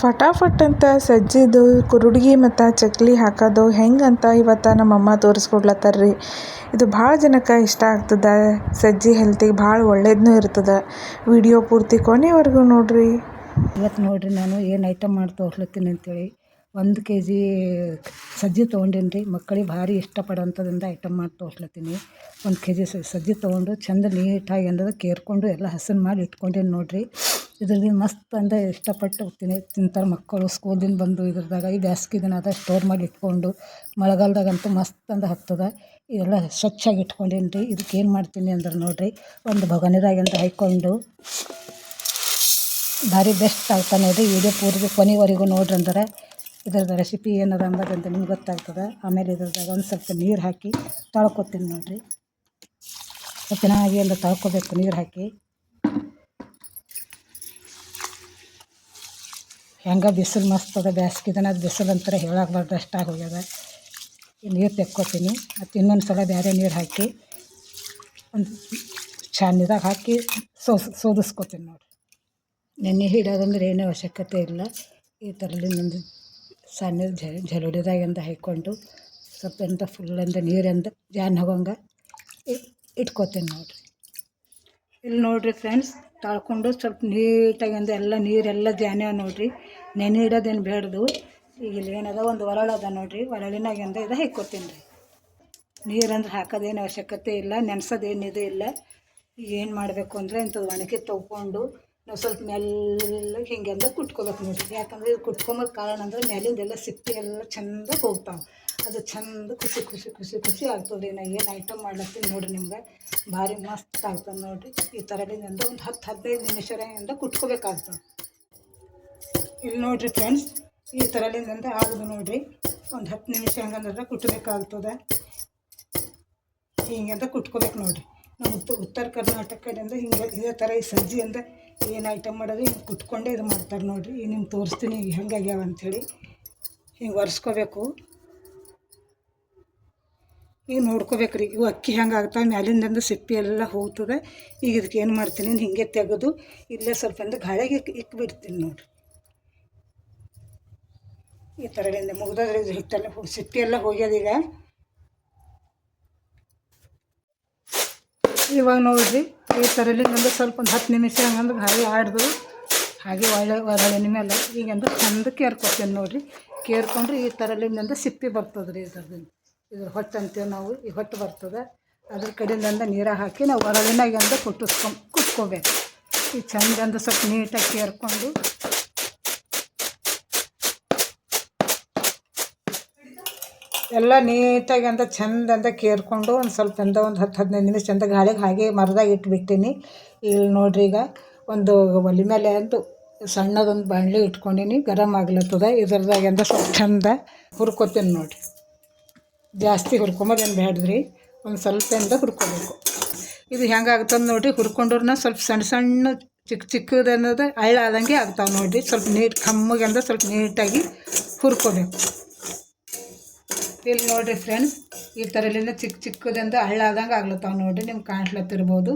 ಫಟಾಫಟ್ ಅಂತ ಸಜ್ಜಿದು, ಕುರುಡ್ಗಿ ಮತ್ತು ಚಕ್ಲಿ ಹಾಕೋದು ಹೆಂಗೆ ಅಂತ ಇವತ್ತು ನಮ್ಮಮ್ಮ ತೋರಿಸ್ಕೊಡ್ಲತ್ತಾರ ರೀ ಇದು ಭಾಳ ಜನಕ್ಕೆ ಇಷ್ಟ ಆಗ್ತದೆ. ಸಜ್ಜಿ ಹೆಲ್ತಿಗೆ ಭಾಳ ಒಳ್ಳೇದೂ ಇರ್ತದೆ. ವಿಡಿಯೋ ಪೂರ್ತಿ ಕೊನೆವರೆಗೂ ನೋಡಿರಿ. ಇವತ್ತು ನೋಡಿರಿ ನಾನು ಏನು ಐಟಮ್ ಮಾಡಿ ತೋರ್ಸ್ಲತ್ತೀನಿ ಅಂತೇಳಿ. ಒಂದು ಕೆ ಜಿ ಸಜ್ಜಿ ತೊಗೊಂಡೇನಿ ರೀ ಮಕ್ಕಳಿಗೆ ಭಾರಿ ಇಷ್ಟಪಡೋಂಥದ್ದಿಂದ ಐಟಮ್ ಮಾಡಿ ತೋರ್ಸ್ಲತ್ತೀನಿ. ಒಂದು ಕೆ ಜಿ ಸಜ್ಜಿ ತೊಗೊಂಡು ಚಂದ ನೀಟಾಗಿ ಏನದ ಕೇರ್ಕೊಂಡು ಎಲ್ಲ ಹಸನ್ ಮಾಡಿ ಇಟ್ಕೊಂಡೇನಿ ನೋಡಿರಿ. ಇದ್ರದ್ದು ಮಸ್ತ್ ಅಂದರೆ ಇಷ್ಟಪಟ್ಟು ತಿನ್ನಿ ತಿಂತಾರೆ ಮಕ್ಕಳು. ಸ್ಕೂಲಿಂದ ಬಂದು ಇದ್ರದಾಗ ಈ ಬ್ಯಾಸ್ಗೆ ಅದ ಸ್ಟೋರ್ ಮಾಡಿ ಇಟ್ಕೊಂಡು ಮಳೆಗಾಲದಾಗಂತೂ ಮಸ್ತ್ ಅಂದ ಹತ್ತದ. ಇದೆಲ್ಲ ಸ್ವಚ್ಛಾಗಿ ಇಟ್ಕೊಂಡೇನಿ ರೀ ಇದಕ್ಕೆ ಏನು ಮಾಡ್ತೀನಿ ಅಂದ್ರೆ ನೋಡಿರಿ, ಒಂದು ಬೊಗನಿದಾಗಿಂದ ಹಾಕ್ಕೊಂಡು ಭಾರಿ ಬೆಸ್ಟ್ ಆಗ್ತಾನೆ ರೀ ವಿಡಿಯೋ ಪೂರ್ತಿ ಕೊನೆವರೆಗೂ ನೋಡ್ರಿ ಅಂದ್ರೆ ಇದ್ರದ್ದು ರೆಸಿಪಿ ಏನದ ಅಂಬದಂತ ನಿಮ್ಗೆ ಗೊತ್ತಾಗ್ತದೆ. ಆಮೇಲೆ ಇದ್ರದಾಗ ಒಂದು ಸ್ವಲ್ಪ ನೀರು ಹಾಕಿ ತೊಳ್ಕೊತೀನಿ ನೋಡಿರಿ. ಚೆನ್ನಾಗಿ ಎಲ್ಲ ತೊಳ್ಕೊಬೇಕು ನೀರು ಹಾಕಿ. ಹೆಂಗೆ ಬಿಸಿಲು ಮಸ್ತ್ ಅದ ಬ್ಯಾಸ್ಗೆ ದಿನ ಅದು ಬಿಸಿಲು ಅಂತಾರೆ ಹೇಳಾಕ್ಬಾರ್ದು ಅಷ್ಟಾಗಿ ಹೋಗ್ಯದ. ನೀರು ತೆಕ್ಕೋತೀನಿ. ಮತ್ತು ಇನ್ನೊಂದು ಸಲ ಬೇರೆ ನೀರು ಹಾಕಿ ಒಂದು ಚಾನಿದಾಗ ಹಾಕಿ ಸೋಸ್, ಸೋದಿಸ್ಕೋತೀನಿ ನೋಡಿ ನೆನೆ ಹಿಡೋದಂದ್ರೆ ಏನೂ ಅವಶ್ಯಕತೆ ಇಲ್ಲ. ಈ ಥರಲ್ಲಿ ನಿಮ್ಮದು ಸಣ್ಣ ಜಲುಡಿದಾಗಿಂದ ಹಾಕ್ಕೊಂಡು ಸ್ವಲ್ಪ ಎಂತ ಫುಲ್ ಅಂದ ನೀರಿಂದ ಜಾನ್ ಹೋಗಂಗೆ ಇಟ್ಕೋತೀನಿ ನೋಡಿರಿ. ಇಲ್ಲಿ ನೋಡಿರಿ ಫ್ರೆಂಡ್ಸ್ ತಾಳ್ಕೊಂಡು ಸ್ವಲ್ಪ ನೀಟಾಗಿ ಅಂದ ಎಲ್ಲ ನೀರೆಲ್ಲ ಜಾನ್ಯ ನೋಡಿರಿ. ನೆನೆ ಇಡೋದೇನು ಬೇಡದು. ಈಗ ಇಲ್ಲಿ ಏನದ ಒಂದು ಒರಳದ ನೋಡ್ರಿ. ಒರಳಿನಾಗಿಂದ ಇದು ಹಾಕ್ಕೊತೀನಿ ರೀ. ನೀರಂದ್ರೆ ಹಾಕೋದೇನು ಅವಶ್ಯಕತೆ ಇಲ್ಲ ನೆನ್ಸೋದೇನಿದು ಇಲ್ಲ. ಏನು ಮಾಡಬೇಕು ಅಂದರೆ ಇಂಥದ್ದು ಒಣಗಿ ತೊಗೊಂಡು ನಾವು ಸ್ವಲ್ಪ ಮೆಲ್ಲ ಹಿಂಗೆಲ್ಲ ಕುಟ್ಕೋಬೇಕು ನೋಡಿರಿ. ಯಾಕಂದ್ರೆ ಇದು ಕುಟ್ಕೊಂಬೋದು ಕಾರಣ ಅಂದ್ರೆ ಮೇಲಿಂದೆಲ್ಲ ಸಿಪ್ಪೆ ಎಲ್ಲ ಚೆಂದ ಹೋಗ್ತಾವೆ. ಅದು ಚಂದ ಖುಷಿ ಖುಷಿ ಖುಷಿ ಖುಷಿ ಆಗ್ತದೆ. ರೀ ನಾ ಏನು ಐಟಮ್ ಮಾಡ್ಲತ್ತೀನಿ ನೋಡಿರಿ ನಿಮ್ಗೆ. ಭಾರಿ ಮಸ್ತ್ ಆಗ್ತದೆ ನೋಡಿರಿ. ಈ ಥರದಿಂದ ಒಂದು ಹತ್ತು, ಹದಿನೈದು ನಿಮಿಷದಿಂದ ಕುಟ್ಕೋಬೇಕಾಗ್ತದೆ. ಇಲ್ಲಿ ನೋಡಿರಿ ಫ್ರೆಂಡ್ಸ್ ಈ ಥರದಿಂದ ಆಗೋದು ನೋಡಿರಿ. ಒಂದು ಹತ್ತು ನಿಮಿಷ ಹಂಗಂದ್ರೆ ಕುಟ್ಬೇಕಾಗ್ತದೆ. ಹಿಂಗೆ ಕುಟ್ಕೋಬೇಕು ನೋಡಿರಿ. ನಮ್ಮ ಉತ್ತ ಉತ್ತರ ಕರ್ನಾಟಕದಿಂದ ಹಿಂಗೆ, ಇದೇ ಥರ ಈ ಸಜ್ಜಿಯಿಂದ ಏನು ಐಟಮ್ ಮಾಡೋದು ಹಿಂಗೆ ಕುಟ್ಕೊಂಡೇ ಇದು ಮಾಡ್ತಾರೆ ನೋಡಿರಿ. ಈಗ ನಿಮ್ಗೆ ತೋರಿಸ್ತೀನಿ ಹೆಂಗಾಗ್ಯಾವ ಅಂಥೇಳಿ ಹಿಂಗೆ ಒರೆಸ್ಕೋಬೇಕು. ಈಗ ನೋಡ್ಕೋಬೇಕು ರೀ. ಇವು ಅಕ್ಕಿ ಹೆಂಗೆ ಆಗ್ತಾವೆ ಮ್ಯಾಲಿಂದಂದು ಸಿಪ್ಪಿ ಎಲ್ಲ ಹೋಗ್ತದೆ. ಈಗ ಇದಕ್ಕೆ ಏನು ಮಾಡ್ತೀನಿ ಹಿಂಗೆ ತೆಗೆದು ಇಲ್ಲೇ ಸ್ವಲ್ಪ ಅಂದ್ರೆ ಗಾಳಿಗೆ ಇಕ್ ಇಕ್ಬಿಡ್ತೀನಿ ನೋಡಿರಿ. ಈ ಥರದಿಂದ ಮುಗ್ದೋದ್ರೆ ಇದು ಹಿಟ್ಟೆಲ್ಲ ಸಿಪ್ಪಿ ಎಲ್ಲ ಹೋಗ್ಯದೀಗ ಇವಾಗ ನೋಡಿರಿ, ಈ ಥರಲ್ಲಿ ಒಂದು ಸ್ವಲ್ಪ ಒಂದು ಹತ್ತು ನಿಮಿಷ ಹಂಗಂದ್ರೆ ಗಾಳಿ ಆಡ್ದು ಹಾಗೆ ಒಳ್ಳೆ ಒರಳಿನ ಮೇಲೆ ಈಗಂದ್ರೆ ಚಂದ ಕೇರ್ಕೊತೀನಿ ನೋಡಿರಿ. ಕೇರ್ಕೊಂಡ್ರೆ ಈ ಥರಲಿಂದ ಸಿಪ್ಪಿ ಬರ್ತದೆ ರೀ ಇದ್ರದ್ದು. ಇದ್ರ ಹೊಟ್ಟು ಅಂತೀವಿ ನಾವು ಈ ಹೊಟ್ಟು ಬರ್ತದೆ. ಅದ್ರ ಕಡೆಯಿಂದ ನೀರಾಗ ಹಾಕಿ ನಾವು ಒರಳಿನಾಗೆಂದು ಕುಟ್ಟಿಸ್ಕೊಂಡು ಕುಟ್ಕೋಬೇಕು. ಈ ಚಂದಂದ ಸ್ವಲ್ಪ ನೀಟಾಗಿ ಕೇರ್ಕೊಂಡು ಎಲ್ಲ ನೀಟಾಗಿ ಅಂತ ಚೆಂದ ಕೇರ್ಕೊಂಡು ಒಂದು ಸ್ವಲ್ಪ ಚಂದ ಒಂದು ಹತ್ತು ಹದಿನೈದು ನಿಮಿಷ ಚಂದ ಗಾಳಿಗೆ ಹಾಗೆ ಮರದಾಗ ಇಟ್ಬಿಟ್ಟಿನಿ. ಇಲ್ಲಿ ನೋಡ್ರಿ ಈಗ ಒಂದು ಒಲೆ ಮೇಲೆ ಅಂತ ಸಣ್ಣದೊಂದು ಬಾಣಲಿ ಇಟ್ಕೊಂಡಿನಿ. ಗರಮ್ ಆಗ್ಲತ್ತದ. ಅಂತ ಸ್ವಲ್ಪ ಚಂದ ಹುರ್ಕೊತೀನಿ ನೋಡಿರಿ. ಜಾಸ್ತಿ ಹುರ್ಕೊಂಬೋದೇನು ಬೇಡ್ರಿ ಒಂದು ಸ್ವಲ್ಪ ಇಂದ ಹುರ್ಕೋಬೇಕು. ಇದು ಹೆಂಗೆ ಆಗ್ತದೆ ನೋಡಿರಿ ಹುರ್ಕೊಂಡ್ರನ್ನ ಸ್ವಲ್ಪ ಸಣ್ಣ ಸಣ್ಣ ಚಿಕ್ಕ ಚಿಕ್ಕದು ಅನ್ನೋದು ಹಳ್ಳ ಆದಂಗೆ ಆಗ್ತಾವೆ ನೋಡಿರಿ. ಸ್ವಲ್ಪ ನೀಟ್ ಕಮ್ಮಗೆ ಅಂದ್ರೆ ಸ್ವಲ್ಪ ನೀಟಾಗಿ ಹುರ್ಕೋಬೇಕು. ಇಲ್ಲಿ ನೋಡಿರಿ ಫ್ರೆಂಡ್ಸ್ ಈ ಥರಲಿಂದ ಚಿಕ್ಕ ಚಿಕ್ಕದಿಂದ ಹಳ್ಳ ಆದಂಗೆ ಆಗ್ಲತ್ತಾವೆ ನೋಡಿರಿ. ನಿಮ್ಗೆ ಕಾಣ್ಸ್ಲತ್ತಿರ್ಬೋದು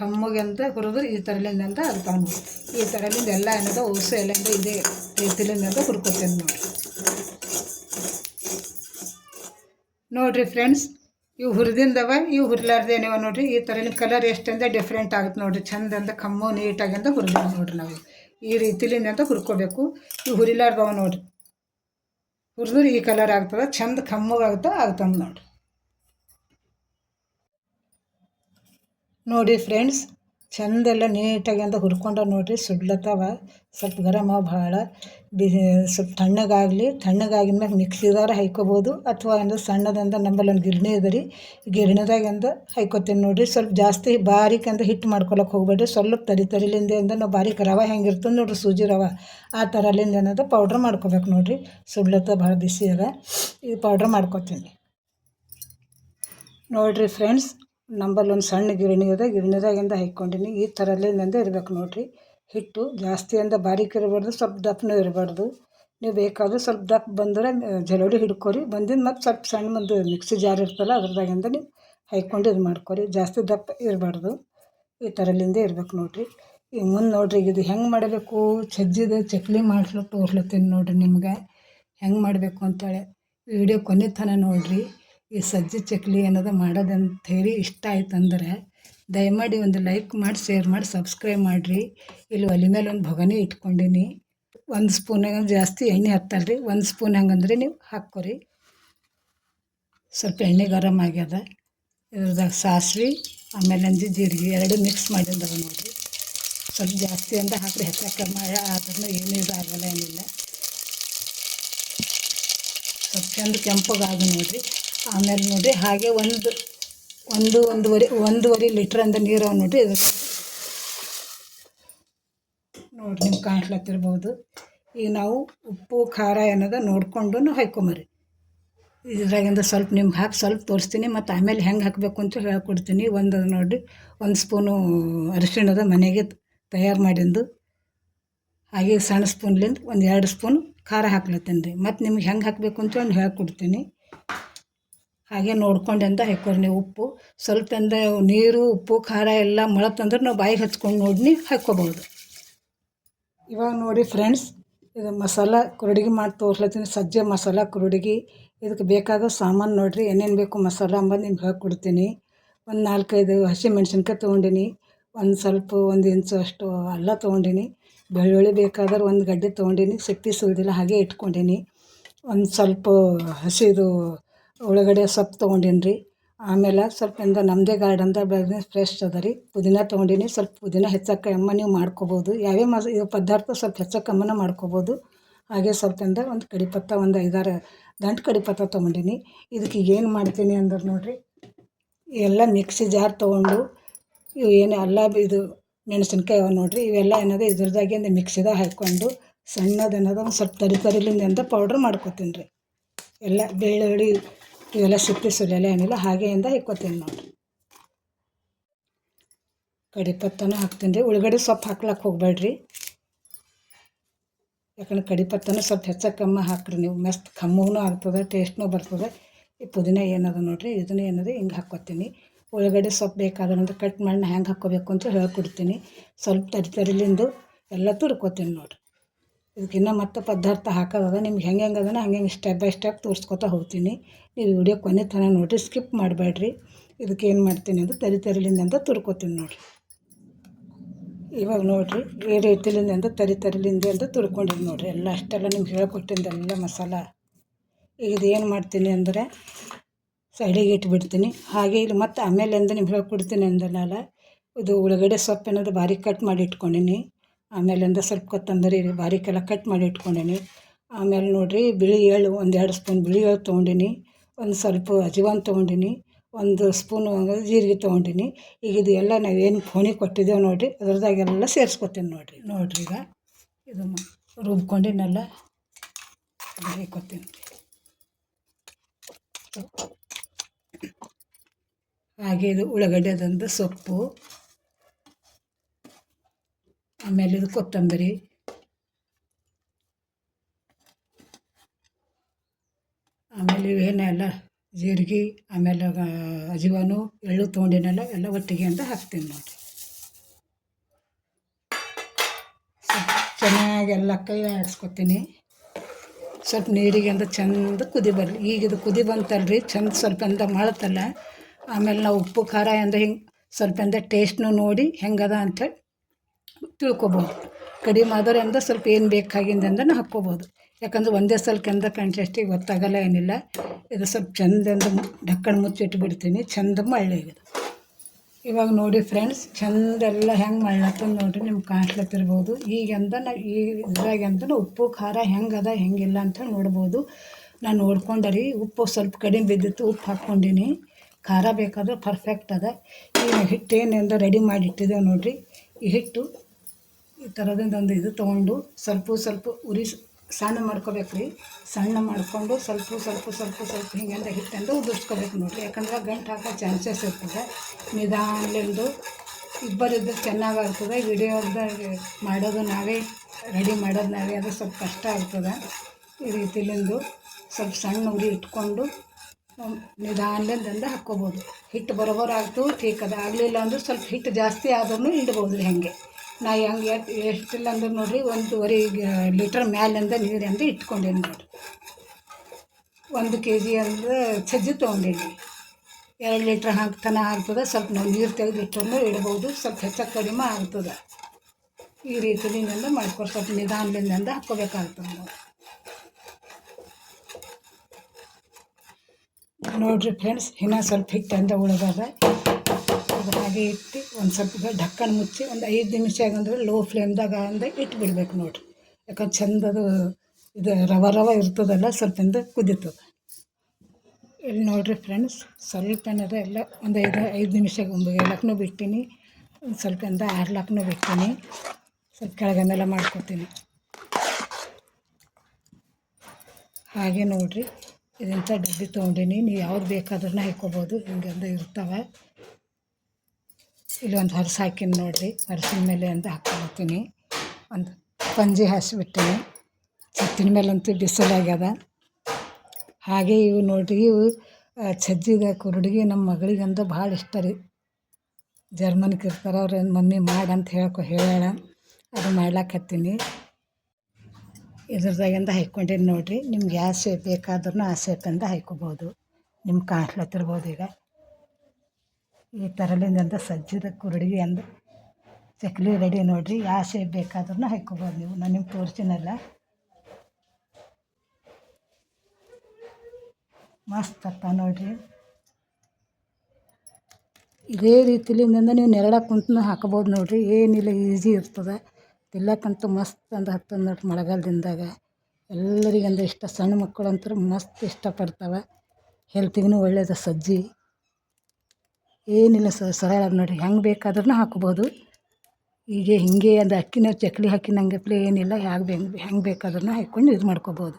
ಕಮ್ಮಗೆಂದ ಹುರಿದ್ರೆ ಈ ಥರಲಿಂದ ಆಗ್ತಾವೆ ನೋಡಿ ಈ ಥರಲಿಂದ ಎಲ್ಲ ಏನದ, ಉಸು ಎಲ್ಲಿಂದ ಇದೇ ರೀತಿಲಿಂದ ಹುರ್ಕೊತೇನೆ ನೋಡಿರಿ. ನೋಡಿರಿ ಫ್ರೆಂಡ್ಸ್ ಇವು ಹುರಿದಿಂದವ, ಇವು ಹುರಿಲಾರ್ದೇನಿವ ನೋಡಿರಿ, ಈ ಥರ ಕಲರ್ ಎಷ್ಟಂದ ಡಿಫ್ರೆಂಟ್ ಆಗುತ್ತೆ ನೋಡಿರಿ ಚಂದಂದ ಕಮ್ಮು ನೀಟಾಗಿಂದ ಹುರಿದೀವಿ ನೋಡಿರಿ ನಾವು. ಈ ರೀತಿಲಿಂದ ಹುರ್ಕೋಬೇಕು. ಇವು ಹುರಿಲಾರ್ದವ ನೋಡಿರಿ. ಹುರಿದ್ರೆ ಈ ಕಲರ್ ಆಗ್ತದೆ, ಚಂದ ಕಮ್ಮಗಾಗುತ್ತೆ ಆಗ್ತದೆ ನೋಡಿ ನೋಡಿ ಫ್ರೆಂಡ್ಸ್ ಚಂದೆಲ್ಲ ನೀಟಾಗಿ ಅಂತ ಹುರ್ಕೊಂಡು ನೋಡಿರಿ ಸುಡ್ಲತ್ತವ ಸ್ವಲ್ಪ ಗರಮ ಭಾಳ. ಬಿ ಸ್ವಲ್ಪ ತಣ್ಣಗಾಗಲಿ ತಣ್ಣಗಾಗಿದ ಮ್ಯಾಗ ಮಿಕ್ಸಿದಾರ ಹಾಯ್ಕೋಬೋದು. ಅಥವಾ ಅಂದ್ರೆ ಸಣ್ಣದಂದ ನಂಬಲ್ಲಿ ಒಂದು ಗಿರಣಿ ಇದೆ ರೀ ಗಿರಣಿದಾಗಂದ ಹೈಕೋತೀನಿ ನೋಡಿರಿ. ಸ್ವಲ್ಪ ಜಾಸ್ತಿ ಬಾರೀಕ್ ಅಂತ ಹಿಟ್ಟು ಮಾಡ್ಕೊಳಕ್ಕೆ ಹೋಗ್ಬೇಡ್ರಿ. ಸ್ವಲ್ಪ ತರಿ ತರಿಲಿಂದ ಅಂದ್ರೆ ನಾವು ಬಾರೀಕ್ ರವೆ ಹೆಂಗಿರ್ತದೆ ನೋಡಿರಿ, ಸೂಜಿ ರವೆ. ಆ ಥರಲಿಂದ ಏನದ ಪೌಡ್ರ್ ಮಾಡ್ಕೋಬೇಕು ನೋಡಿರಿ. ಸುಡ್ಲತ್ತ ಭಾಳ ಬಿಸಿ ಅದ ಇದು ಪೌಡ್ರ್ ಮಾಡ್ಕೋತೀನಿ. ನೋಡಿರಿ ಫ್ರೆಂಡ್ಸ್ ನಂಬಲ್ಲಿ ಒಂದು ಸಣ್ಣ ಗಿರಣಿ ಅದ ಗಿರಣಿದಾಗಿಂದ ಹಾಕ್ಕೊಂಡಿನಿ. ಈ ಥರಲಿಂದ ಇರ್ಬೇಕು ನೋಡಿರಿ. ಹಿಟ್ಟು ಜಾಸ್ತಿ ಅಂದ ಬಾರೀಕ್ ಇರಬಾರ್ದು ಸ್ವಲ್ಪ ದಪ್ಪನೂ ಇರಬಾರ್ದು. ನೀವು ಬೇಕಾದ್ರೆ ಸ್ವಲ್ಪ ದಪ್ಪ ಬಂದರೆ ಜಲೋಡಿ ಹಿಡ್ಕೊರಿ. ಬಂದಿದ್ದು ಮತ್ತು ಸ್ವಲ್ಪ ಸಣ್ಣ ಒಂದು ಮಿಕ್ಸಿ ಜಾರ್ ಇರ್ತಲ್ಲ, ಅದ್ರದಾಗಿಂದ ನೀವು ಹಾಕ್ಕೊಂಡು ಇದು ಮಾಡ್ಕೊರಿ. ಜಾಸ್ತಿ ದಪ್ಪ ಇರಬಾರ್ದು. ಈ ಥರಲ್ಲಿಂದೇ ಇರ್ಬೇಕು ನೋಡಿರಿ. ಈಗ ಮುಂದೆ ನೋಡ್ರಿ, ಇದು ಹೆಂಗೆ ಮಾಡಬೇಕು? ಚಜ್ಜಿದ ಚಕ್ಲಿ ಮಾಡ್ಸ್ಲಿಕ್ಕೆ ತೋರ್ಸ್ಲತ್ತೀನಿ ನೋಡಿರಿ ನಿಮ್ಗೆ. ಹೆಂಗೆ ಮಾಡಬೇಕು ಅಂತೇಳಿ. ವಿಡಿಯೋ ಕೊನೆ ತನಕ ನೋಡ್ರಿ. ಈ ಸಜ್ಜೆ ಚಕ್ಲಿ ಅನ್ನೋದು ಮಾಡೋದಂತ ಹೇಳಿ ಇಷ್ಟ ಆಯ್ತು ಅಂದರೆ ದಯಮಾಡಿ ಒಂದು ಲೈಕ್ ಮಾಡಿ, ಶೇರ್ ಮಾಡಿ, ಸಬ್ಸ್ಕ್ರೈಬ್ ಮಾಡಿರಿ. ಇಲ್ಲಿ ಒಲೆ ಮೇಲೆ ಒಂದು ಭೊಗನಿ ಇಟ್ಕೊಂಡಿನಿ. ಒಂದು ಸ್ಪೂನಾಗ ಜಾಸ್ತಿ ಎಣ್ಣೆ ಹತ್ತಲ್ರಿ. ಒಂದು ಸ್ಪೂನ್ ಹಂಗಂದ್ರೆ ನೀವು ಹಾಕ್ಕೊರಿ. ಸ್ವಲ್ಪ ಎಣ್ಣೆ ಗರಮ್ ಆಗ್ಯದ. ಇದ್ರದಾಗ ಸಾಸಿವೆ, ಆಮೇಲೆ ಅಂಜಿ ಜೀರಿಗೆ ಎರಡು ಮಿಕ್ಸ್ ಮಾಡಿದ್ದವ ನೋಡಿರಿ ಸ್ವಲ್ಪ ಜಾಸ್ತಿ ಅಂತ ಹಾಕ್ರಿ. ಹೆಚ್ಚು ಕಮ್ಮಿ ಆದ್ರೂ ಏನೂ ಇದಾಗಲ್ಲ ಏನಿಲ್ಲ. ಸ್ವಲ್ಪ ಚಂದ ಕೆಂಪಗಾಗ ನೋಡಿರಿ. ಆಮೇಲೆ ನೋಡಿರಿ ಹಾಗೆ ಒಂದು ಒಂದು, ಒಂದೂವರೆ ಒಂದೂವರೆ ಲೀಟ್ರ್ ಅಂದ ನೀರು ಅವ ನೋಡಿರಿ ಇದು ನೋಡಿರಿ ನಿಮ್ಗೆ ಕಾಣಿಸ್ಲತ್ತಿರ್ಬೋದು. ಈಗ ನಾವು ಉಪ್ಪು, ಖಾರ ಏನದ ನೋಡಿಕೊಂಡು ಹಾಕ್ಕೊಂಬರಿ ಇದ್ರಾಗಿಂದ ಸ್ವಲ್ಪ ನಿಮ್ಗೆ ಹಾಕಿ ಸ್ವಲ್ಪ ತೋರಿಸ್ತೀನಿ ಮತ್ತು ಆಮೇಲೆ ಹೆಂಗೆ ಹಾಕಬೇಕು ಅಂತ ಹೇಳ್ಕೊಡ್ತೀನಿ. ಒಂದು ನೋಡಿರಿ, ಒಂದು ಸ್ಪೂನು ಅರಿಶಿಣದ ಮನೆಗೆ ತಯಾರು ಮಾಡಿಂದು. ಹಾಗೆ ಸಣ್ಣ ಸ್ಪೂನ್ಲಿಂದ ಒಂದು ಎರಡು ಸ್ಪೂನ್ ಖಾರ ಹಾಕ್ಲತ್ತೀನಿ ರೀ. ಮತ್ತು ನಿಮ್ಗೆ ಹೆಂಗೆ ಹಾಕಬೇಕು ಅಂತ ಒಂದು ಹೇಳ್ಕೊಡ್ತೀನಿ. ಹಾಗೆ ನೋಡ್ಕೊಂಡು ಅಂತ ಹಾಕೋರಿ ಉಪ್ಪು. ಸ್ವಲ್ಪ ತಂದ್ರೆ ನೀರು, ಉಪ್ಪು, ಖಾರ ಎಲ್ಲ ಮೊಳತಂದ್ರೆ ನಾವು ಬಾಯಿಗೆ ಹಚ್ಕೊಂಡು ನೋಡಿ ಹಾಕ್ಕೋಬೋದು ಇವಾಗ ನೋಡಿ ಫ್ರೆಂಡ್ಸ್ ಇದು ಮಸಾಲ ಕುರುಡಿಗೆ ಮಾಡಿ ತೋರ್ಸ್ಲತ್ತೀನಿ. ಸಜ್ಜೆ ಮಸಾಲ ಕುರುಡಿಗೆ. ಇದಕ್ಕೆ ಬೇಕಾದ ಸಾಮಾನು ನೋಡಿರಿ, ಏನೇನು ಬೇಕು ಮಸಾಲ ಅಂಬದು ನಿಮ್ಗೆ ಹಾಕ್ಕೊಡ್ತೀನಿ ಒಂದು ನಾಲ್ಕೈದು ಹಸಿಮೆಣ್ಸಿನ್ಕಾಯಿ ತೊಗೊಂಡಿನಿ. ಒಂದು ಸ್ವಲ್ಪ ಒಂದು ಇಂಚು ಅಷ್ಟು ಅಲ್ಲ ತೊಗೊಂಡಿನಿ. ಬೆಳ್ಳುಳ್ಳಿ ಬೇಕಾದ್ರೆ ಒಂದು ಗಡ್ಡೆ ತೊಗೊಂಡಿನಿ. ಶಕ್ತಿ ಸುಲಿದಿಲ್ಲ ಹಾಗೆ ಇಟ್ಕೊಂಡಿನಿ. ಒಂದು ಸ್ವಲ್ಪ ಹಸಿದು ಉಳ್ಳಾಗಡ್ಡೆ ಸೊಪ್ಪು ತೊಗೊಂಡೀನಿ ರೀ ಆಮೇಲೆ ಸ್ವಲ್ಪ ಇಂದ ನಮ್ಮದೇ ಗಾರ್ಡನ್ದ ಬೆಳೆದ ಫ್ರೆಶ್ ಅದ ರೀ. ಪುದೀನ ತೊಗೊಂಡೀನಿ, ಸ್ವಲ್ಪ ಪುದೀನ ಹೆಚ್ಚಕ್ಕೆ ಅಮ್ಮ ನೀವು ಮಾಡ್ಕೋಬೋದು. ಯಾವ್ಯಾವ ಮಸ ಇದು ಪದಾರ್ಥ ಸ್ವಲ್ಪ ಹೆಚ್ಚಕ್ಕೆ ಅಮ್ಮನ ಮಾಡ್ಕೋಬೋದು. ಹಾಗೆ ಸ್ವಲ್ಪ ಇಂದ ಒಂದು ಕಡಿಪತ್ತ, ಒಂದು ಐದಾರು ದಂಟು ಕಡಿಪತ್ತ ತೊಗೊಂಡೀನಿ. ಇದಕ್ಕೆ ಏನು ಮಾಡ್ತೀನಿ ಅಂದ್ರೆ ನೋಡಿರಿ ಎಲ್ಲ ಮಿಕ್ಸಿ ಜಾರ್ ತೊಗೊಂಡು, ಇವು ಏನು ಅಲ್ಲ ಇದು ಮೆಣಸಿನ್ಕಾಯಿ ಅವ ನೋಡಿರಿ, ಇವೆಲ್ಲ ಏನದ ಇದ್ರದಾಗಿಂದ ಮಿಕ್ಸಿದ ಹಾಕ್ಕೊಂಡು ಸಣ್ಣದೇನದ ಒಂದು ಸ್ವಲ್ಪ ತರಿ ತರಿಲಿಂದ ಪೌಡ್ರ್ ಮಾಡ್ಕೊತೀನಿ ರೀ. ಎಲ್ಲ ಬೆಳ್ಳುಳ್ಳಿ ಇವೆಲ್ಲ ಸಿಪ್ಪೆ ಸುಲಿಯಲ್ಲ ಏನಿಲ್ಲ, ಹಾಗೆಯಿಂದ ಇಕ್ಕೋತೀನಿ ನೋಡಿರಿ ಕಡಿಪತ್ತನೂ ಹಾಕ್ತೀನಿ ರೀ. ಸೊಪ್ಪು ಹಾಕ್ಲಕ್ಕೆ ಹೋಗ್ಬೇಡ್ರಿ. ಯಾಕಂದ್ರೆ ಕಡಿಪತ್ತನೂ ಸ್ವಲ್ಪ ಹೆಚ್ಚ ಕಮ್ಮಿ ಹಾಕ್ರಿ ನೀವು. ಮಸ್ತ್ ಕಮ್ಮೂ ಆಗ್ತದೆ ಟೇಸ್ಟ್ನೂ ಬರ್ತದೆ. ಈ ಪುದೀನ ಏನದ ನೋಡಿರಿ, ಇದನ್ನ ಏನದ ಹಿಂಗೆ ಹಾಕ್ಕೊತೀನಿ. ಉಳ್ಳಾಗಡ್ಡೆ ಸೊಪ್ಪು ಬೇಕಾದ್ರೆ ಕಟ್ ಮಾಡಿ ಹ್ಯಾಂಗೆ ಹಾಕ್ಕೋಬೇಕು ಅಂತ ಹೇಳ್ಕೊಡ್ತೀನಿ. ಸ್ವಲ್ಪ ತರಿ ತರಿಲಿಂದು ಎಲ್ಲ ತುರ್ಕೋತೀನಿ ನೋಡಿರಿ. ಇದಕ್ಕಿನ್ನ ಮತ್ತೆ ಪದಾರ್ಥ ಹಾಕೋದದ, ನಿಮ್ಗೆ ಹೆಂಗೆ ಹೆಂಗೆ ಅದನ್ನ ಹಂಗೆ ಹೆಂಗೆ ಸ್ಟೆಪ್ ಬೈ ಸ್ಟೆಪ್ ತೋರಿಸ್ಕೊತಾ ಹೋಗ್ತೀನಿ. ನೀವು ವಿಡಿಯೋ ಕೊನೆ ತನಕ ನೋಡಿರಿ ಸ್ಕಿಪ್ ಮಾಡಬೇಡ್ರಿ. ಇದಕ್ಕೆ ಏನು ಮಾಡ್ತೀನಿ ಅಂದ್ರೆ ತರಿ ತರಿಲಿಂದ ಅಂತ ತುರ್ಕೋತೀನಿ ನೋಡಿರಿ. ಇವಾಗ ನೋಡಿರಿ, ಈ ರೀತಿಲಿಂದ ಅಂತ ತರಿ ತರಿಲಿಂದ ಅಂತ ತುರ್ಕೊಂಡಿದ್ದು ನೋಡಿರಿ. ಎಲ್ಲ ಅಷ್ಟೆಲ್ಲ ನಿಮ್ಗೆ ಹೇಳ್ಕೊಟ್ಟಿದ್ದೆಲ್ಲ ಮಸಾಲ. ಈಗ ಇದು ಏನು ಮಾಡ್ತೀನಿ ಅಂದರೆ ಸೈಡಿಗೆ ಇಟ್ಬಿಡ್ತೀನಿ. ಹಾಗೆ ಇಲ್ಲಿ ಮತ್ತೆ ಅಂದ್ರೆ ನಿಮ್ಗೆ ಹೇಳ್ಕೊಡ್ತೀನಿ ಅಂದಲ್ಲ ಇದು ಉಳ್ಳಾಗಡ್ಡೆ ಸೊಪ್ಪು ಏನಾದ್ರು ಬಾರೀಕ್ ಕಟ್ ಮಾಡಿ ಇಟ್ಕೊಂಡೀನಿ. ಆಮೇಲಿಂದ ಸ್ವಲ್ಪ ಕೊತ್ತಂಬರಿ ಬಾರಿಕೆಲ್ಲ ಕಟ್ ಮಾಡಿ ಇಟ್ಕೊಂಡೀನಿ. ಆಮೇಲೆ ನೋಡಿರಿ ಬಿಳಿ ಎಳ್ಳು ಒಂದು ಎರಡು ಸ್ಪೂನ್ ಬಿಳಿ ಎಳ್ಳು ತೊಗೊಂಡೀನಿ. ಒಂದು ಸ್ವಲ್ಪ ಅಜವಾನ್ ತೊಗೊಂಡೀನಿ. ಒಂದು ಸ್ಪೂನು ಜೀರಿಗೆ ತೊಗೊಂಡೀನಿ. ಈಗ ಇದು ಎಲ್ಲ ನಾವೇನು ಫೋಣಿ ಕೊಟ್ಟಿದ್ದೇವೆ ನೋಡಿರಿ, ಅದ್ರದಾಗೆಲ್ಲ ಸೇರಿಸ್ಕೊತೀನಿ ನೋಡಿರಿ ನೋಡಿರಿ ಈಗ. ಇದು ರುಬ್ಕೊಂಡಿನೆಲ್ಲ ಹಾಕೋತೀನಿ ಹಾಗೆ ಇದು ಉಳ್ಳಾಗಡ್ಡೆದಂದು ಸೊಪ್ಪು ಆಮೇಲೆ ಇದು ಕೊತ್ತಂಬರಿ. ಆಮೇಲೆ ಇವೇನೆಲ್ಲ ಜೀರಿಗೆ ಆಮೇಲೆ ಆ, ಎಳ್ಳು ತೊಗೊಂಡಿನೆಲ್ಲ ಎಲ್ಲ ಒಟ್ಟಿಗೆ ಅಂತ ಹಾಕ್ತೀನಿ ನೋಡಿ. ಚೆನ್ನಾಗೆಲ್ಲ ಚೆನ್ನಾಗಿ ಎಲ್ಲ ಕೈ ಆಡಿಸ್ಕೊತೀನಿ. ಸ್ವಲ್ಪ ನೀರಿಗೆ ಅಂತ ಚಂದ ಕುದಿ ಬರಲಿ ಈಗ ಇದು ಕುದಿ ಬಂತಲ್ರಿ ಚಂದ ಸ್ವಲ್ಪ ಎಂದ ಮಾಡ್ತಲ್ಲ ಆಮೇಲೆ ನಾವು ಉಪ್ಪು ಖಾರ ಅಂದ್ರೆ ಹಿಂಗೆ ಸ್ವಲ್ಪ ಎಂದ ಟೇಸ್ಟ್ನು ನೋಡಿ ಹೆಂಗದ ಅಂಥೇಳಿ ತಿಳ್ಕೊಬೋದು. ಕಡಿಮೆ ಆದರೆ ಅಂದ್ರೆ ಸ್ವಲ್ಪ ಏನು ಬೇಕಾಗಿಂದ ಅಂದ್ರೆ ನಾವು ಹಾಕ್ಕೋಬೋದು. ಯಾಕಂದ್ರೆ ಒಂದೇ ಸಲಕ್ಕೆ ಅಂದ ಕಂಟೆಸ್ಟಿಗೆ ಗೊತ್ತಾಗಲ್ಲ, ಏನಿಲ್ಲ. ಇದು ಸ್ವಲ್ಪ ಚಂದಂದ ಢಕ್ಕಣ್ ಮುಚ್ಚಿಟ್ಟು ಬಿಡ್ತೀನಿ ಚಂದ ಮಳ್ಳೆ ಇದು ಇವಾಗ ನೋಡಿ ಫ್ರೆಂಡ್ಸ್, ಚಂದೆಲ್ಲ ಹೆಂಗೆ ಮಾಡ್ಲತ್ತದ ನೋಡಿರಿ ನಿಮ್ಗೆ ಕಾಣಿಸ್ಲತ್ತಿರ್ಬೋದು ಈಗೆಂದ ನಾ, ಈ ಇದ್ರಾಗಂತ ನಾ ಉಪ್ಪು, ಖಾರ ಹೆಂಗದ ಹೆಂಗಿಲ್ಲ ಅಂತ ನೋಡ್ಬೋದು. ನಾನು ನೋಡ್ಕೊಂಡೆ ಉಪ್ಪು ಸ್ವಲ್ಪ ಕಡಿಮೆ ಬಿದ್ದಿತ್ತು, ಉಪ್ಪು ಹಾಕ್ಕೊಂಡಿನಿ. ಖಾರ ಬೇಕಾದ್ರೆ ಪರ್ಫೆಕ್ಟ್ ಅದ. ಈಗ ಹಿಟ್ಟು ರೆಡಿ ಮಾಡಿ ನೋಡಿರಿ ನೋಡ್ರಿ. ಈ ಹಿಟ್ಟು ಈ ಥರದಿಂದ ಒಂದು ಇದು ತೊಗೊಂಡು ಸ್ವಲ್ಪ ಸ್ವಲ್ಪ ಉರಿ ಸಣ್ಣ ಮಾಡ್ಕೋಬೇಕು ರೀ. ಸಣ್ಣ ಮಾಡಿಕೊಂಡು ಸ್ವಲ್ಪ ಸ್ವಲ್ಪ ಸ್ವಲ್ಪ ಸ್ವಲ್ಪ ಹಿಂಗೆಲ್ಲ ಹಿಟ್ಟಂದು ಉದುರ್ಸ್ಕೋಬೇಕು ನೋಡಿರಿ. ಯಾಕಂದ್ರೆ ಗಂಟು ಹಾಕೋ ಚಾನ್ಸಸ್ ಇರ್ತದೆ. ನಿಧಾನಲಿಂದು ಚೆನ್ನಾಗಿ ಆಗ್ತದೆ ವಿಡಿಯೋದಾಗ ಮಾಡೋದು ನಾವೇ ರೆಡಿ ಮಾಡೋದು ನಾವೇ ಅದು ಸ್ವಲ್ಪ ಕಷ್ಟ ಆಗ್ತದೆ. ಈ ರೀತಿಲಿಂದು ಸ್ವಲ್ಪ ಸಣ್ಣ ಉರಿ ಇಟ್ಕೊಂಡು ನಿಧಾನದಿಂದ ಹಾಕ್ಕೋಬೋದು. ಹಿಟ್ಟು ಬರೋಬರಾಗ್ತು ಠೀಕ್ ಅದ ಆಗಲಿಲ್ಲ ಅಂದ್ರೆ ಸ್ವಲ್ಪ ಹಿಟ್ಟು ಜಾಸ್ತಿ ಆದ್ರೂ ಇಡ್ಬೋದು ರೀ ಹಾಗೆ. ನಾ ಹೆಂಗೆ ಎಷ್ಟು ಎಷ್ಟಿಲ್ಲ ಅಂದ್ರೆ ನೋಡಿರಿ, ಒಂದೂವರೆ ಲೀಟ್ರ್ ಮ್ಯಾಲಿಂದ ನೀರಿಂದ ಇಟ್ಕೊಂಡೇನಿ ನೋಡಿರಿ. ಒಂದು ಕೆ ಜಿ ಅಂದ್ರೆ ಸಜ್ಜಿ ತೊಗೊಂಡೇನಿ. ಎರಡು ಲೀಟ್ರ್ ಹಾಕ್ತಾನೆ ಆಗ್ತದೆ, ಸ್ವಲ್ಪ ನಾವು ನೀರು ತೆಗೆದು ಇಟ್ಟರು ಇಡ್ಬೋದು, ಸ್ವಲ್ಪ ಹೆಚ್ಚು ಕಡಿಮೆ ಆಗ್ತದೆ. ಈ ರೀತಿಲಿಂದ ಮಾಡ್ಕೊಂಡು ಸ್ವಲ್ಪ ನಿಧಾನದಿಂದ ಹಾಕ್ಕೋಬೇಕಾಗ್ತದೆ ನಾವು ನೋಡಿರಿ ಫ್ರೆಂಡ್ಸ್ ಇನ್ನೂ ಸ್ವಲ್ಪ ಹಿಟ್ಟಂದ ಉಳಿದಾದ. ಅದು ಹಾಗೆ ಇಟ್ಟು ಒಂದು ಸ್ವಲ್ಪ ಢಕ್ಕನ್ ಮುಚ್ಚಿ ಒಂದು ಐದು ನಿಮಿಷ ಆಗಂದ್ರೆ ಲೋ ಫ್ಲೇಮ್ದಾಗ ಅಂದ್ರೆ ಇಟ್ಟು ಬಿಡ್ಬೇಕು ನೋಡಿರಿ. ಯಾಕಂದ್ರೆ ಚಂದದು ಇದು ರವ ರವ ಇರ್ತದಲ್ಲ ಸ್ವಲ್ಪಿಂದ ಕುದೀತದೆ. ಇಲ್ಲಿ ನೋಡಿರಿ ಫ್ರೆಂಡ್ಸ್ ಸ್ವಲ್ಪ ಏನಾರ ಎಲ್ಲ ಒಂದು ಐದು ಐದು ನಿಮಿಷ ಒಂದು ಏಳಕ್ಕೂ ಬಿಟ್ಟೀನಿ ಒಂದು ಸ್ವಲ್ಪ ಇಂದ ಆರ್ಲಕ್ಕೂ ಬಿಡ್ತೀನಿ, ಸ್ವಲ್ಪ ಕೆಳಗನ್ನೆಲ್ಲ ಮಾಡ್ಕೊತೀನಿ. ಹಾಗೆ ನೋಡಿರಿ ಇದಂಥ ಡಬ್ಬಿ ತೊಗೊಂಡೀನಿ, ನೀವು ಯಾವ್ದು ಬೇಕಾದ್ರೂ ಹಾಕ್ಕೋಬೋದು, ಹಿಂಗೆಂದ ಇರ್ತವೆ. ಇಲ್ಲಿ ಒಂದು ಹರ್ಸ್ ಹಾಕಿನಿ ನೋಡಿರಿ. ಹರ್ಸಿನ ಮೇಲೆ ಅಂತ ಹಾಕ್ಕೊಳ್ತೀನಿ ಒಂದು ಪಂಜಿ ಹಾಸಿಬಿಟ್ಟೀನಿ ಸತ್ತಿನ ಮೇಲಂತೂ ಬಿಸಿಲಾಗ್ಯದ ಹಾಗೆ ಇವು ನೋಡಿರಿ, ಇವು ಛಜ್ಜಿದ ಕುರುಡಿಗೆ ನಮ್ಮ ಮಗಳಿಗಂದು ಭಾಳ ಇಷ್ಟ ರೀ. ಜರ್ಮನ್ಗೆ ಇರ್ತಾರೆ, ಅವ್ರು ಮಮ್ಮಿ ಮಾಡಂತ ಹೇಳ್ಕೊ ಹೇಳ ಅದು ಮಾಡ್ಲಾಕತ್ತೀನಿ ಇದ್ರದಾಗಿಂದ ಹಾಕ್ಕೊಂಡೀನಿ ನೋಡಿರಿ. ನಿಮ್ಗೆ ಯಾವ ಶೇಪ್ ಬೇಕಾದ್ರೂ ಆ ಶೇಪಿಂದ ಹಾಕ್ಕೋಬೋದು. ನಿಮ್ಗೆ ಕಾಣಿಸ್ಲತ್ತಿರ್ಬೋದು ಈಗ. ಈ ಥರಲಿಂದಂದ ಸಜ್ಜದ ಕುರುಡಿಗೆ ಅಂದು ಚಕ್ಲಿ ರೆಡಿ ನೋಡಿರಿ ಯಾವ ಶೇಪ್ ಬೇಕಾದ್ರೂ ಹಾಕ್ಕೋಬೋದು ನೀವು. ನಾನು ನಿಮ್ಗೆ ತೋರಿಸಿನಲ್ಲ. ಮಸ್ತ್ ಅತ್ತ ನೋಡಿರಿ. ಇದೇ ರೀತಿಲಿಂದ ನೀವು ನೆರಳ ಕುಂತು ಹಾಕ್ಬೋದು ನೋಡಿರಿ. ಏನಿಲ್ಲ, ಈಸಿ ಇರ್ತದೆ. ತಿಲ್ಲಕ್ಕಂತೂ ಮಸ್ತ್ ಅಂದ್ರೆ ಹತ್ತದ ನೋಡ್ರಿ ಮಳೆಗಾಲದಿಂದಾಗ. ಎಲ್ಲರಿಗಂದ್ರೆ ಇಷ್ಟ. ಸಣ್ಣ ಮಕ್ಕಳು ಅಂತೂ ಮಸ್ತ್ ಇಷ್ಟಪಡ್ತವೆ. ಹೆಲ್ತಿಗೂ ಒಳ್ಳೇದು ಸಜ್ಜಿ. ಏನಿಲ್ಲ ಸರಳ ನೋಡಿರಿ. ಹೆಂಗೆ ಬೇಕಾದ್ರೂ ಹಾಕ್ಬೋದು. ಹೀಗೆ ಹಿಂಗೆ ಒಂದು ಅಕ್ಕಿನ ಚಕ್ಲಿ ಹಾಕಿನಂಗಪ್ಲೆ ಏನಿಲ್ಲ ಹ್ಯಾಗೆ ಹೆಂಗೆ ಹೆಂಗೆ ಬೇಕಾದ್ರೂ ಹಾಕ್ಕೊಂಡು ಇದು ಮಾಡ್ಕೊಬೋದು.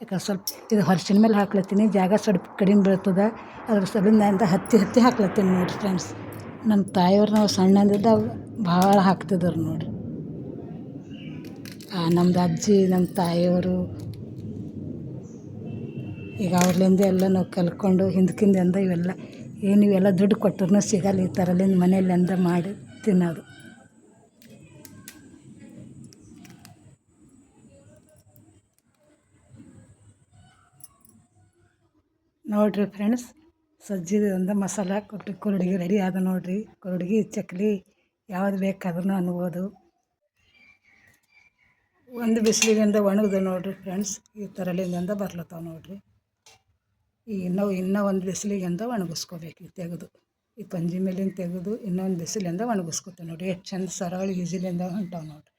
ಯಾಕಂದ್ರೆ ಸ್ವಲ್ಪ ಇದು ಹೊರಸಿನ ಮೇಲೆ ಹಾಕ್ಲತ್ತೀನಿ, ಜಾಗ ಸ್ವಲ್ಪ ಕಡಿಮೆ ಬೀಳ್ತದೆ, ಅದ್ರ ಸಲಿಂದ ಹತ್ತಿ ಹತ್ತಿ ಹಾಕ್ಲತ್ತೀನಿ ನೋಡಿರಿ ಫ್ರೆಂಡ್ಸ್ ನಮ್ಮ ತಾಯಿಯವ್ರು ನಾವು ಸಣ್ಣದಿದ್ದಾಗ ಭಾಳ ಹಾಕ್ತಿದ್ರು ನೋಡಿರಿ. ನಮ್ದು ಅಜ್ಜಿ ನಮ್ಮ ತಾಯಿಯವರು, ಈಗ ಅವ್ರಲಿಂದ ಎಲ್ಲ ನಾವು ಕಲ್ತ್ಕೊಂಡು ಹಿಂದಕ್ಕಿಂದ ಇವೆಲ್ಲ ಏನು ಇವೆಲ್ಲ ದುಡ್ಡು ಕೊಟ್ಟರು ಸಿಗಲ್ಲ ಈ ಥರಲಿಂದ ಮನೆಯಲ್ಲಿಂದ ಮಾಡಿ ತಿನ್ನೋದು. ನೋಡಿರಿ ಫ್ರೆಂಡ್ಸ್ ಸಜ್ಜಿದಿಂದ ಮಸಾಲ ಕೊಟ್ಟು ಕುರುಡಿಗೆ ರೆಡಿ ಆದ ನೋಡಿರಿ. ಕುರುಡಿಗೆ ಚಕ್ಲಿ ಯಾವ್ದು ಬೇಕಾದ್ರೂ ಅನ್ಬೋದು. ಒಂದು ಬಿಸಿಲಿಗಿಂದ ಒಣಗಿದೆ ನೋಡಿರಿ ಫ್ರೆಂಡ್ಸ್ ಈ ಥರಲಿಂದ ಬರ್ಲತ್ತಾವ ನೋಡಿರಿ. ಇನ್ನೂ ಇನ್ನೂ ಒಂದು ಬಿಸಿಲಿಗೆಂದ ಒಣಗಿಸ್ಕೋಬೇಕು. ಈ ತೆಗೆದು, ಈ ಪಂಜಿ ಮೇಲಿಂದ ತೆಗೆದು ಇನ್ನೊಂದು ಬಿಸಿಲಿಂದ ಒಣಗಿಸ್ಕೊತೀವಿ ನೋಡಿ. ಎಷ್ಟು ಚಂದ ಸರಳ ಈಜಿಲಿಂದ ಹೊಂಟಾವೆ ನೋಡಿರಿ.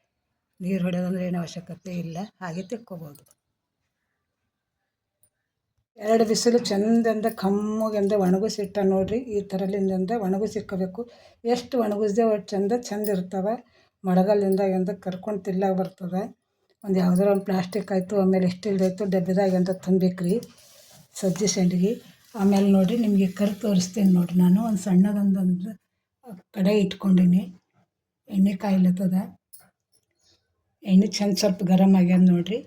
ನೀರು ಹೊಡೆಯೋದಂದ್ರೆ ಏನು ಅವಶ್ಯಕತೆ ಇಲ್ಲ. ಹಾಗೆ ತೆಕ್ಕೋಬೋದು. ಎರಡು ಬಿಸಿಲು ಚಂದಂದ ಕಮ್ಮಗೆಂದ ಒಣಗಿಸಿಟ್ಟ ನೋಡಿರಿ. ಈ ಥರಲಿಂದ ಒಣಗಿಸಿಕ್ಕೋಬೇಕು ಎಷ್ಟು ಒಣಗಿಸ್ದೆ ಒಟ್ಟು ಚಂದ ಚಂದ ಇರ್ತವೆ. ಮಳೆಗಾಲದಿಂದಾಗಿಂದ ಕರ್ಕೊಂಡು ತಿಲ್ಲಾಗ ಬರ್ತದೆ. ಒಂದು ಯಾವುದಾರ ಒಂದು ಪ್ಲಾಸ್ಟಿಕ್ ಆಯಿತು, ಆಮೇಲೆ ಸ್ಟೀಲ್ದಾಯ್ತು ಡಬ್ಬಿದಾಗಿಂದ ತುಂಬಿಕ್ರಿ. ಸಜ್ಜಿ ಸಂಡಿಗೆ ಆಮೇಲೆ ನೋಡಿರಿ, ನಿಮಗೆ ಕರ್ ತೋರಿಸ್ತೀನಿ ನೋಡಿರಿ ನಾನು. ಒಂದು ಸಣ್ಣದೊಂದೊಂದು ಕಡೆ ಇಟ್ಕೊಂಡೀನಿ. ಎಣ್ಣೆ ಕಾಯಿಲತ್ತದ. ಎಣ್ಣೆ ಚೆಂದ ಸ್ವಲ್ಪ ಗರಮ್ ಆಗ್ಯದ ನೋಡಿರಿ.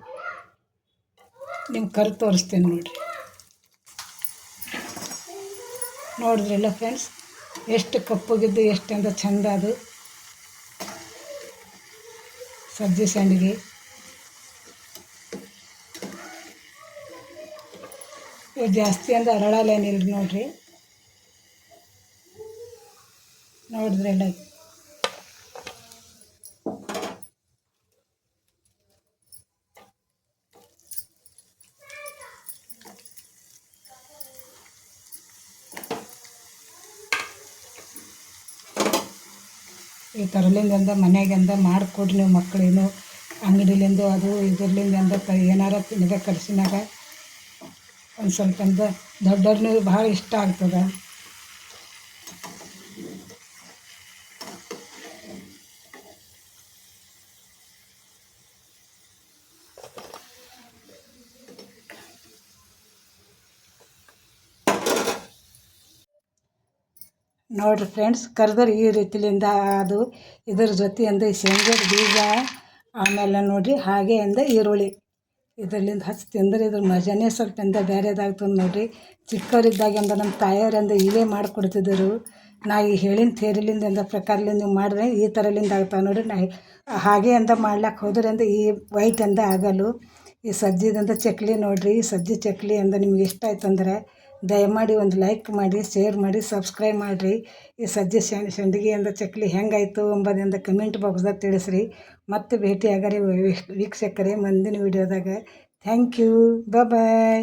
ನಿಮ್ಗೆ ಕರ್ ತೋರಿಸ್ತೀನಿ ನೋಡಿರಿ. ನೋಡಿದ್ರಲ್ಲ ಫ್ರೆಂಡ್ಸ್, ಎಷ್ಟು ಕಪ್ಪಗಿದ್ದು ಎಷ್ಟಂದ ಚಂದ ಅದು. ಸಜ್ಜೆ ಸಂಡಿಗೆ ಜಾಸ್ತಿ ಅಂದ್ರೆ ಅರಳಲ್ಲೇನಿಲ್ಲ ನೋಡ್ರಿ. ನೋಡಿದ್ರಲ್ಲ ಈ ಥರಲಿಂದ ಮನೆಗೆಂದ ಮಾಡಿಕೊಡ್ರಿ ನೀವು ಮಕ್ಕಳೇನು ಅಂಗಡಿಲಿಂದ ಅದು ಇದ್ರಲಿಂದ ಏನಾರ ತಿನ್ನದ ಕರ್ಸಿನಾಗ ಒಂದು ಸ್ವಲ್ಪ ಅಂದ ದೊಡ್ಡವ್ರನ್ನೂ ಭಾಳ ಇಷ್ಟ ಆಗ್ತದೆ. ನೋಡಿರಿ ಫ್ರೆಂಡ್ಸ್, ಕರೆದ್ರೆ ಈ ರೀತಿಲಿಂದ ಅದು ಇದ್ರ ಜೊತೆ ಅಂದರೆ ಶೇಂಗದ ಬೀಜ, ಆಮೇಲೆ ನೋಡಿರಿ ಹಾಗೆ ಅಂದ ಈರುಳ್ಳಿ. ಇದರಿಂದ ಹಚ್ಚಿ ತಿಂದ್ರೆ ಇದ್ರ ಮಜಾನೇ ಸ್ವಲ್ಪ ಎಂದ ಬೇರೆದಾಗ್ತದೆ ನೋಡಿರಿ. ಚಿಕ್ಕವರಿದ್ದಾಗಿಂದ ನಮ್ಮ ತಾಯಿಯವರಿಂದ ಇವೇ ಮಾಡಿಕೊಡ್ತಿದ್ದರು. ನಾ ಈ ಹೇಳಿನ ಥೇರಿಲಿಂದ ಎಂದ ಪ್ರಕಾರಲಿಂದ ನೀವು ಮಾಡಿದ್ರೆ ಈ ಥರಲಿಂದ ಆಗ್ತಾವೆ ನೋಡಿರಿ. ನಾ ಹಾಗೆ ಅಂದ ಮಾಡ್ಲಾಕೆ ಹೋದ್ರೆ ಅಂದ ಈ ವೈಟ್ ಅಂದ ಆಗಲ್ಲು. ಈ ಸಜ್ಜಿದಂದ ಚಕ್ಲಿ ನೋಡಿರಿ. ಈ ಸಜ್ಜಿ ಚಕ್ಲಿ ಅಂದ ನಿಮ್ಗೆ ಇಷ್ಟ ಆಯ್ತು ಅಂದ್ರೆ ದಯಮಾಡಿ ಒಂದು ಲೈಕ್ ಮಾಡಿ, ಶೇರ್ ಮಾಡಿ, ಸಬ್ಸ್ಕ್ರೈಬ್ ಮಾಡಿರಿ. ಈ ಸಜ್ಜಿ ಸಂಡಿಗೆ ಅಂದ ಚಕ್ಲಿ ಹೆಂಗಾಯಿತು ಎಂಬುದರಿಂದ ಕಮೆಂಟ್ ಬಾಕ್ಸ್ದಾಗ ತಿಳಿಸ್ರಿ. ಮತ್ತೆ ಭೇಟಿ ಆಗರಿ ವೀಕ್ಷಕರೇ ಮುಂದಿನ ವಿಡಿಯೋದಾಗ. Thank you bye